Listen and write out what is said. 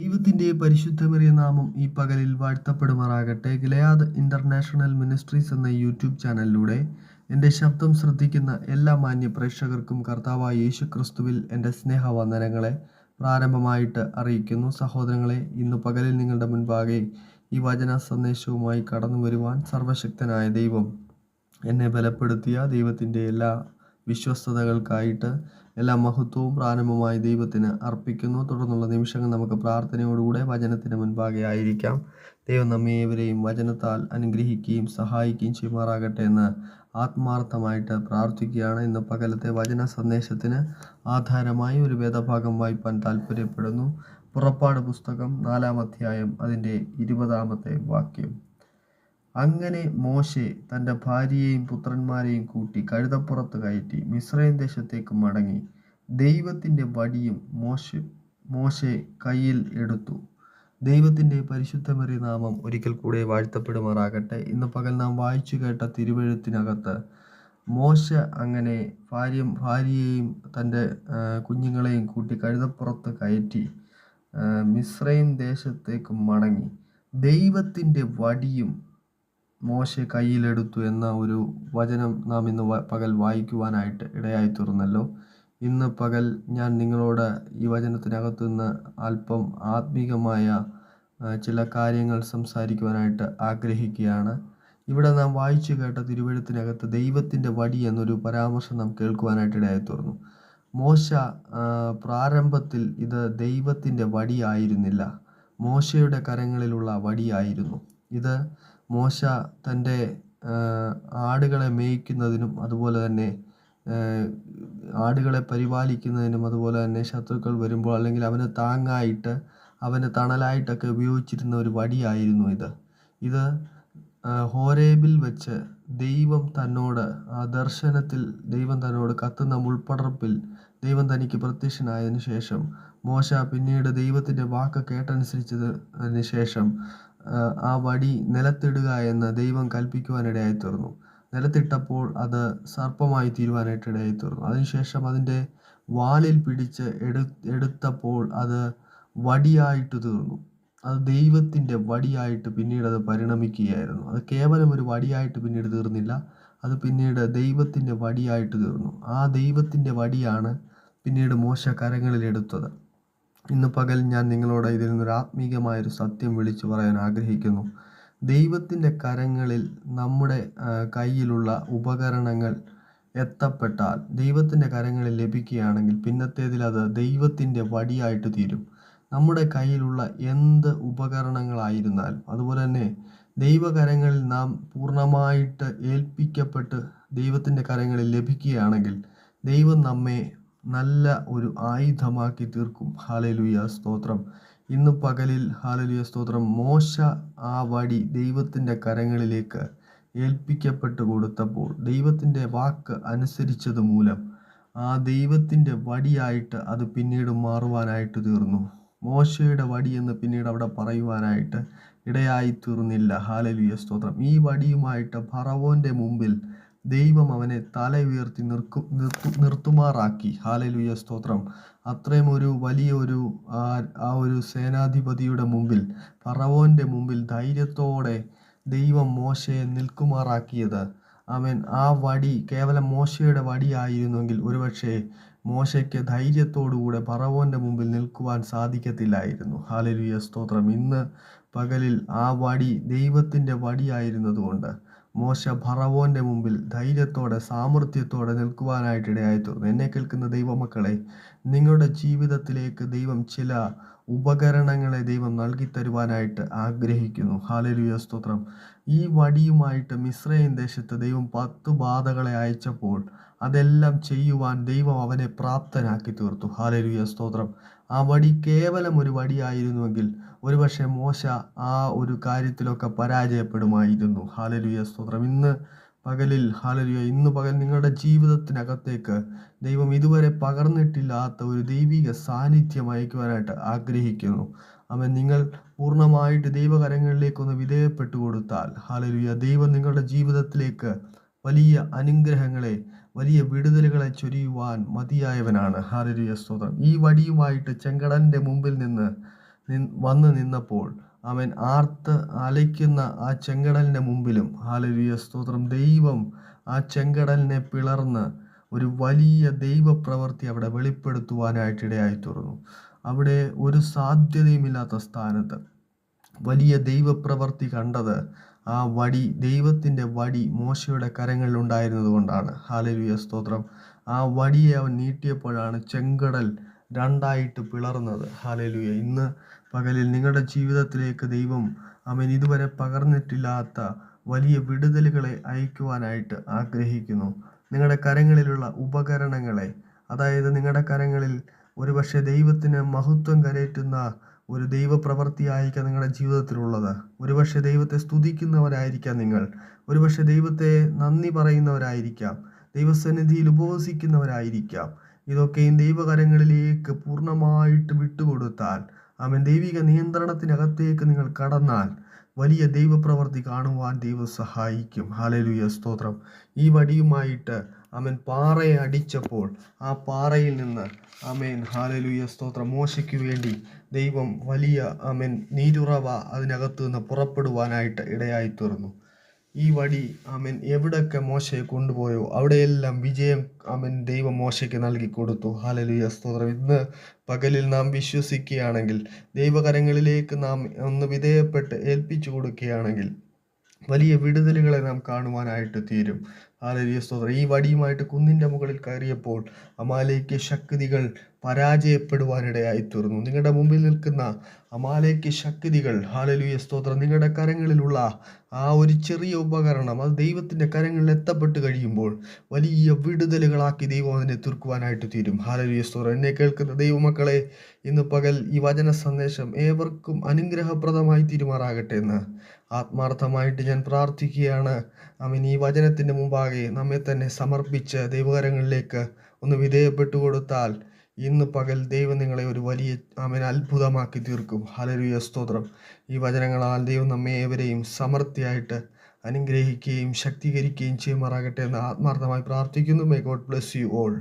ദൈവത്തിന്റെ പരിശുദ്ധമേറിയ നാമം ഈ പകലിൽ വാഴ്ത്തപ്പെടുമാറാകട്ടെ. ഗിലയാദ് ഇന്റർനാഷണൽ മിനിസ്ട്രീസ് എന്ന യൂട്യൂബ് ചാനലിലൂടെ എന്റെ ശബ്ദം ശ്രദ്ധിക്കുന്ന എല്ലാ മാന്യ പ്രേക്ഷകർക്കും കർത്താവായ യേശു ക്രിസ്തുവിൽ എന്റെ സ്നേഹവന്ദനങ്ങളെ പ്രാരംഭമായിട്ട് അറിയിക്കുന്നു. സഹോദരങ്ങളെ ഇന്ന് പകലിൽ നിങ്ങളുടെ മുൻപാകെ ഈ വചന സന്ദേശവുമായി കടന്നു വരുവാൻ സർവശക്തനായ ദൈവം എന്നെ ബലപ്പെടുത്തിയ ദൈവത്തിന്റെ എല്ലാ വിശ്വസ്തതകൾക്കായിട്ട് എല്ലാ മഹത്വവും പ്രാരംഭമായി ദൈവത്തിന് അർപ്പിക്കുന്നു. തുടർന്നുള്ള നിമിഷങ്ങൾ നമുക്ക് പ്രാർത്ഥനയോടുകൂടെ വചനത്തിന് മുൻപാകെ ആയിരിക്കാം ദൈവം നമ്മെ ഏവരെയും വചനത്താൽ അനുഗ്രഹിക്കുകയും സഹായിക്കുകയും ചെയ്യുമാറാകട്ടെ എന്ന് ആത്മാർത്ഥമായിട്ട് പ്രാർത്ഥിക്കുകയാണ്. ഇന്ന് പകലത്തെ വചന സന്ദേശത്തിന് ആധാരമായി ഒരു വേദഭാഗം വായിപ്പാൻ താല്പര്യപ്പെടുന്നു പുറപ്പാട് പുസ്തകം നാലാം അധ്യായം അതിന്റെ ഇരുപതാമത്തെ വാക്യം. അങ്ങനെ മോശെ തന്റെ ഭാര്യയെയും പുത്രന്മാരെയും കൂട്ടി കഴുതപ്പുറത്ത് കയറ്റി മിസ്രൈം ദേശത്തേക്ക് മടങ്ങി. ദൈവത്തിന്റെ വടിയും മോശ മോശെ കയ്യിൽ എടുത്തു. ദൈവത്തിന്റെ പരിശുദ്ധമേറിയ നാമം ഒരിക്കൽ കൂടെ വാഴ്ത്തപ്പെടുമാറാകട്ടെ. ഇന്ന് പകൽ നാം വായിച്ചു കേട്ട തിരുവഴുത്തിനകത്ത് മോശ അങ്ങനെ ഭാര്യ ഭാര്യയെയും തന്റെ കുഞ്ഞുങ്ങളെയും കൂട്ടി കഴുതപ്പുറത്ത് കയറ്റി മിശ്രയും ദേശത്തേക്ക് മടങ്ങി. ദൈവത്തിന്റെ വടിയും മോശെ കയ്യിലെടുത്തു എന്ന ഒരു വചനം നാം ഇന്ന് പകൽ വായിക്കുവാനായിട്ട് ഇടയായി തീർന്നല്ലോ ഇന്ന് പകൽ ഞാൻ നിങ്ങളോട് ഈ വചനത്തിനകത്തു നിന്ന് അല്പം ആത്മീകമായ ചില കാര്യങ്ങൾ സംസാരിക്കുവാനായിട്ട് ആഗ്രഹിക്കുകയാണ്. ഇവിടെ നാം വായിച്ചു കേട്ട തിരുവഴുത്തിനകത്ത് ദൈവത്തിന്റെ വടി എന്നൊരു പരാമർശം നാം കേൾക്കുവാനായിട്ട് ഇടയായി തീർന്നു മോശ പ്രാരംഭത്തിൽ ഇത് ദൈവത്തിന്റെ വടിയായിരുന്നില്ല മോശയുടെ കരങ്ങളിലുള്ള വടിയായിരുന്നു ഇത് മോശ തന്റെ ആടുകളെ മേയ്ക്കുന്നതിനും അതുപോലെ തന്നെ ആടുകളെ പരിപാലിക്കുന്നതിനും അതുപോലെ തന്നെ ശത്രുക്കൾ വരുമ്പോൾ അല്ലെങ്കിൽ അവന് താങ്ങായിട്ട് അവന് തണലായിട്ടൊക്കെ ഉപയോഗിച്ചിരുന്ന ഒരു വടിയായിരുന്നു ഇത്. ഇത് ഹോരേബിൽ വെച്ച് ദൈവം തന്നോട് ആ ദർശനത്തിൽ ദൈവം തന്നോട് കത്തുന്ന മുൾപ്പടർപ്പിൽ ദൈവം തനിക്ക് പ്രത്യക്ഷനായതിനു ശേഷം മോശ പിന്നീട് ദൈവത്തിന്റെ വാക്ക് കേട്ടനുസരിച്ചതിന് ശേഷം ആ വടി നിലത്തിടുക എന്ന് ദൈവം കൽപ്പിക്കുവാനിടയായി തീർന്നു നിലത്തിട്ടപ്പോൾ അത് സർപ്പമായി തീരുവാനായിട്ട് ഇടയായി തീർന്നു അതിനുശേഷം അതിന്റെ വാലിൽ പിടിച്ച് എടു എടുത്തപ്പോൾ അത് വടിയായിട്ട് തീർന്നു. അത് ദൈവത്തിന്റെ വടിയായിട്ട് പിന്നീട് അത് പരിണമിക്കുകയായിരുന്നു. അത് കേവലം ഒരു വടിയായിട്ട് പിന്നീട് തീർന്നില്ല. അത് പിന്നീട് ദൈവത്തിന്റെ വടിയായിട്ട് തീർന്നു. ആ ദൈവത്തിന്റെ വടിയാണ് പിന്നീട് മോശ കരങ്ങളിൽ എടുത്തത് ഇന്ന് പകൽ ഞാൻ നിങ്ങളോട് ഇതിൽ നിന്നൊരു ആത്മീകമായൊരു സത്യം വിളിച്ചു പറയാൻ ആഗ്രഹിക്കുന്നു. ദൈവത്തിന്റെ കരങ്ങളിൽ നമ്മുടെ കയ്യിലുള്ള ഉപകരണങ്ങൾ എത്തപ്പെട്ടാൽ ദൈവത്തിന്റെ കരങ്ങളിൽ ലഭിക്കുകയാണെങ്കിൽ പിന്നത്തേതിൽ അത് ദൈവത്തിന്റെ വടിയായിട്ട് തീരും. നമ്മുടെ കയ്യിലുള്ള എന്ത് ഉപകരണങ്ങളായിരുന്നാലും അതുപോലെ തന്നെ ദൈവകരങ്ങളിൽ നാം പൂർണമായിട്ട് ഏൽപ്പിക്കപ്പെട്ട് ദൈവത്തിന്റെ കരങ്ങളിൽ ലഭിക്കുകയാണെങ്കിൽ ദൈവം നമ്മെ നല്ല ഒരു ആയുധമാക്കി തീർക്കും. ഹാലലുയ സ്തോത്രം. ഇന്ന് പകലിൽ ഹാലലുയ സ്തോത്രം. മോശ ആ വടി ദൈവത്തിന്റെ കരങ്ങളിലേക്ക് ഏൽപ്പിക്കപ്പെട്ട് കൊടുത്തപ്പോൾ ദൈവത്തിന്റെ വാക്ക് അനുസരിച്ചത് മൂലം ആ ദൈവത്തിന്റെ വടിയായിട്ട് അത് പിന്നീട് മാറുവാനായിട്ട് തീർന്നു. മോശയുടെ വടി എന്ന് പിന്നീട് അവിടെ പറയുവാനായിട്ട് ഇടയായി തീർന്നില്ല. ഹാലലുയ സ്തോത്രം. ഈ വടിയുമായിട്ട് ഫറവോന്റെ മുമ്പിൽ ദൈവം അവനെ തല ഉയർത്തി നിർക്കും നിർത്തു നിർത്തുമാറാക്കി. ഹാലലുയ സ്തോത്രം. അത്രയും ഒരു വലിയ ഒരു ആ ഒരു സേനാധിപതിയുടെ മുമ്പിൽ പറവോന്റെ മുമ്പിൽ ധൈര്യത്തോടെ ദൈവം മോശയെ നിൽക്കുമാറാക്കിയത്. അവൻ ആ വടി കേവലം മോശയുടെ വടിയായിരുന്നെങ്കിൽ ഒരുപക്ഷെ മോശയ്ക്ക് ധൈര്യത്തോടുകൂടെ പറവോന്റെ മുമ്പിൽ നിൽക്കുവാൻ സാധിക്കത്തില്ലായിരുന്നു. ഹാലലുയ സ്തോത്രം. ഇന്ന് പകലിൽ ആ വടി ദൈവത്തിന്റെ വടിയായിരുന്നതുകൊണ്ട് മോശ ഭറവോന്റെ മുമ്പിൽ ധൈര്യത്തോടെ സാമർഥ്യത്തോടെ നിൽക്കുവാനായിട്ട് ഇടയായി തീർന്നു എന്നെ കേൾക്കുന്ന ദൈവമക്കളെ നിങ്ങളുടെ ജീവിതത്തിലേക്ക് ദൈവം ചില ഉപകരണങ്ങളെ ദൈവം നൽകി തരുവാനായിട്ട് ആഗ്രഹിക്കുന്നു. ഹാലലുയ സ്തോത്രം. ഈ വടിയുമായിട്ട് മിശ്രയൻ ദേശത്ത് ദൈവം പത്ത് ബാധകളെ അയച്ചപ്പോൾ അതെല്ലാം ചെയ്യുവാൻ ദൈവം അവനെ പ്രാപ്തനാക്കി തീർത്തു. ഹാലരു സ്തോത്രം. ആ വടി കേവലം ഒരു വടിയായിരുന്നുവെങ്കിൽ ഒരുപക്ഷെ മോശ ആ ഒരു കാര്യത്തിലൊക്കെ പരാജയപ്പെടുമായിരുന്നു. ഹാലലുയ സ്തോത്രം. ഇന്ന് പകലിൽ ഹാലലുയ ഇന്ന് പകൽ നിങ്ങളുടെ ജീവിതത്തിനകത്തേക്ക് ദൈവം ഇതുവരെ പകർന്നിട്ടില്ലാത്ത ഒരു ദൈവിക സാന്നിധ്യം അയക്കുവാനായിട്ട് ആഗ്രഹിക്കുന്നു. അവൻ നിങ്ങൾ പൂർണമായിട്ട് ദൈവകരങ്ങളിലേക്കൊന്ന് വിധേയപ്പെട്ടു കൊടുത്താൽ ഹാലലുയ ദൈവം നിങ്ങളുടെ ജീവിതത്തിലേക്ക് വലിയ അനുഗ്രഹങ്ങളെ വലിയ വിടുതലുകളെ ചൊരിയുവാൻ മതിയായവനാണ്. ഹാലലുയ സ്തോത്രം. ഈ വടിയുമായിട്ട് ചെങ്കടന്റെ മുമ്പിൽ നിന്ന് വന്നു നിന്നപ്പോൾ അവൻ ആർത്ത് അലയ്ക്കുന്ന ആ ചെങ്കടലിന്റെ മുമ്പിലും ഹാലലുയ സ്തോത്രം. ദൈവം ആ ചെങ്കടലിനെ പിളർന്ന് ഒരു വലിയ ദൈവപ്രവൃത്തി അവിടെ വെളിപ്പെടുത്തുവാനായിട്ട് ഇടയായി തീർന്നു അവിടെ ഒരു സാധ്യതയുമില്ലാത്ത സ്ഥാനത്ത് വലിയ ദൈവപ്രവൃത്തി കണ്ടത് ആ വടി ദൈവത്തിന്റെ വടി മോശയുടെ കരങ്ങളിൽ ഉണ്ടായിരുന്നത് കൊണ്ടാണ്. ഹാലലുയ സ്തോത്രം. ആ വടിയെ അവൻ നീട്ടിയപ്പോഴാണ് ചെങ്കടൽ രണ്ടായിട്ട് പിളർന്നത്. ഹാലലുയ ഇന്ന് പകലിൽ നിങ്ങളുടെ ജീവിതത്തിലേക്ക് ദൈവം അവൻ ഇതുവരെ പകർന്നിട്ടില്ലാത്ത വലിയ വിടുതലുകളെ അയക്കുവാനായിട്ട് ആഗ്രഹിക്കുന്നു. നിങ്ങളുടെ കരങ്ങളിലുള്ള ഉപകരണങ്ങളെ അതായത് നിങ്ങളുടെ കരങ്ങളിൽ ഒരുപക്ഷെ ദൈവത്തിന് മഹത്വം കരയറ്റുന്ന ഒരു ദൈവപ്രവൃത്തിയായിരിക്കാം നിങ്ങളുടെ ജീവിതത്തിലുള്ളത്. ഒരുപക്ഷെ ദൈവത്തെ സ്തുതിക്കുന്നവരായിരിക്കാം നിങ്ങൾ. ഒരുപക്ഷെ ദൈവത്തെ നന്ദി പറയുന്നവരായിരിക്കാം. ദൈവസന്നിധിയിൽ ഉപവസിക്കുന്നവരായിരിക്കാം. ഇതൊക്കെയും ദൈവകരങ്ങളിലേക്ക് പൂർണമായിട്ട് വിട്ടുകൊടുത്താൽ അവൻ ദൈവിക നിയന്ത്രണത്തിനകത്തേക്ക് നിങ്ങൾ കടന്നാൽ വലിയ ദൈവപ്രവൃത്തി കാണുവാൻ ദൈവം സഹായിക്കും. ഹാലലുയ സ്തോത്രം. ഈ വടിയുമായിട്ട് അവൻ പാറയെ അടിച്ചപ്പോൾ ആ പാറയിൽ നിന്ന് അമേൻ ഹാലലുയ സ്തോത്രം. മോശയ്ക്ക് വേണ്ടി ദൈവം വലിയ ആമേൻ നീരുറവ അതിനകത്ത് നിന്ന് പുറപ്പെടുവാനായിട്ട് ഇടയായി തീർന്നു ഈ വടി അമൻ എവിടൊക്കെ മോശയെ കൊണ്ടുപോയോ അവിടെയെല്ലാം വിജയം അമൻ ദൈവം മോശയ്ക്ക് നൽകി കൊടുത്തു. ഹാലലുയ സ്തോത്രം. ഇന്ന് പകലിൽ നാം വിശ്വസിക്കുകയാണെങ്കിൽ ദൈവകരങ്ങളിലേക്ക് നാം ഒന്ന് വിധേയപ്പെട്ട് ഏൽപ്പിച്ചു കൊടുക്കുകയാണെങ്കിൽ വലിയ വിടുതലുകളെ നാം കാണുവാനായിട്ട് തീരും. ഹാലലിയ സ്തോത്രം. ഈ വടിയുമായിട്ട് കുന്നിന്റെ മുകളിൽ കയറിയപ്പോൾ അമാലേക്ക് ശക്തികൾ പരാജയപ്പെടുവാനിടയായി തീർന്നു നിങ്ങളുടെ മുമ്പിൽ നിൽക്കുന്ന അമാലേക്ക് ശക്തികൾ ഹാലലുയ സ്തോത്രം നിങ്ങളുടെ കരങ്ങളിലുള്ള ആ ഒരു ചെറിയ ഉപകരണം അത് ദൈവത്തിന്റെ കരങ്ങളിൽ എത്തപ്പെട്ട് കഴിയുമ്പോൾ വലിയ വിടുതലുകളാക്കി ദൈവം അതിനെ തീർക്കുവാനായിട്ട് തീരും. ഹാലലുയ സ്തോത്രം. എന്നെ കേൾക്കുന്ന ദൈവമക്കളെ ഇന്ന് പകൽ ഈ വചന സന്ദേശം ഏവർക്കും അനുഗ്രഹപ്രദമായി തീരുമാറാകട്ടെ എന്ന് ആത്മാർത്ഥമായിട്ട് ഞാൻ പ്രാർത്ഥിക്കുകയാണ്. അവൻ ഈ വചനത്തിന്റെ മുമ്പാകെ നമ്മെ തന്നെ സമർപ്പിച്ച് ദൈവകരങ്ങളിലേക്ക് ഒന്ന് വിധേയപ്പെട്ടു കൊടുത്താൽ ഇന്ന് പകൽ ദൈവം നിങ്ങളെ ഒരു വലിയ അവൻ അത്ഭുതമാക്കി തീർക്കും. ഹലരുയ സ്തോത്രം. ഈ വചനങ്ങളാൽ ദൈവം നമ്മെ ഏവരെയും സമൃദ്ധിയായിട്ട് അനുഗ്രഹിക്കുകയും ശക്തീകരിക്കുകയും ചെയ്യുമാറാകട്ടെ എന്ന് ആത്മാർത്ഥമായി പ്രാർത്ഥിക്കുന്നു. May God bless you all